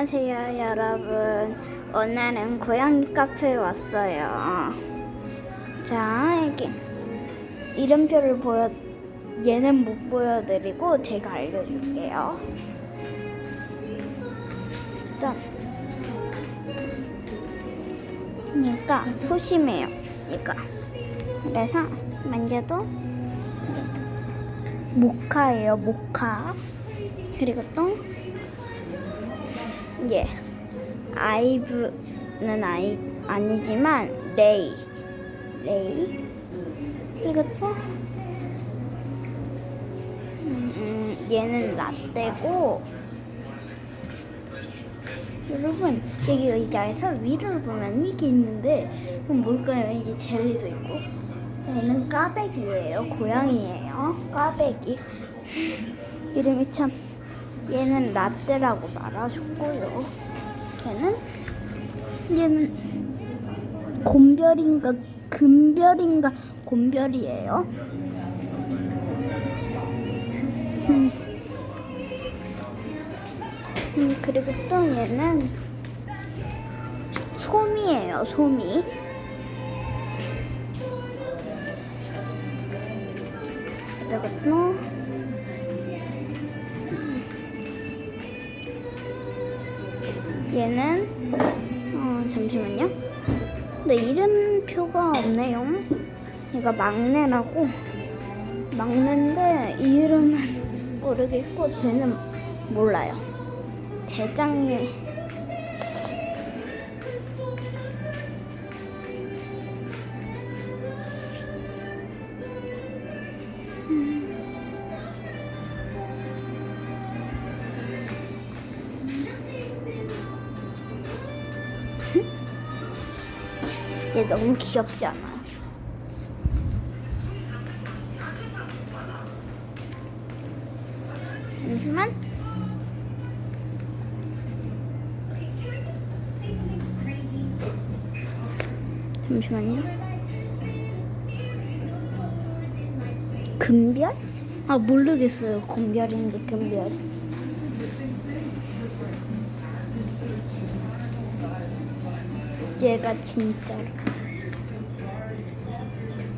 안녕하세요 여러분. 오늘은 고양이 카페에 왔어요. 자 여기 이름표를 보여 얘는 못 보여드리고 제가 알려줄게요. 일단 얘가 소심해요 얘가. 그래서 만져도 모카예요 모카. 그리고 또 예. 아이브는 아이 아니지만 레이. 레이. 그리고 또 음, 음, 얘는 라떼고 여러분 여기 의자에서 위를 보면 이게 있는데 그럼 뭘까요? 이게 젤리도 있고 얘는 까베기예요. 고양이예요. 까베기. 이름이 참 얘는 라떼라고 말하셨고요. 얘는 얘는 곰별인가 금별인가 곰별이에요. 음. 음, 그리고 또 얘는 소미예요. 소미. 그리고 또 얘는 어 잠시만요. 근데 이름표가 없네요. 얘가 막내라고 막내인데 이름은 모르겠고 쟤는 몰라요. 대장에 얘 너무 귀엽지 않아요? 잠시만. 잠시만요. 금별? 아 모르겠어요. 금별인지 금별. 얘가 진짜로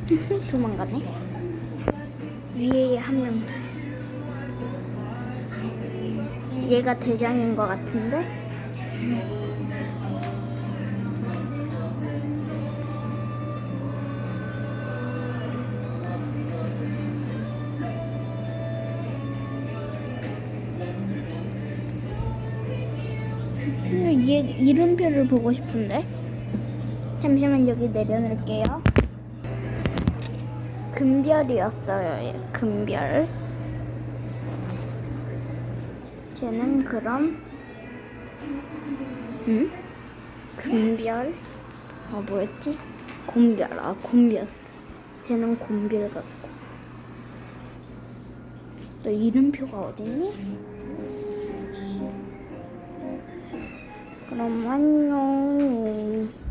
도망가네. 위에 한 명 더 있어. 얘가 대장인 것 같은데? 얘 이름표를 보고 싶은데? 잠시만 여기 내려놓을게요. 금별이었어요. 얘. 금별. 쟤는 그럼 응? 금별. 아 뭐였지? 곰별. 아 곰별. 쟤는 곰별 같고. 너 이름표가 어딨니? 그럼 안녕.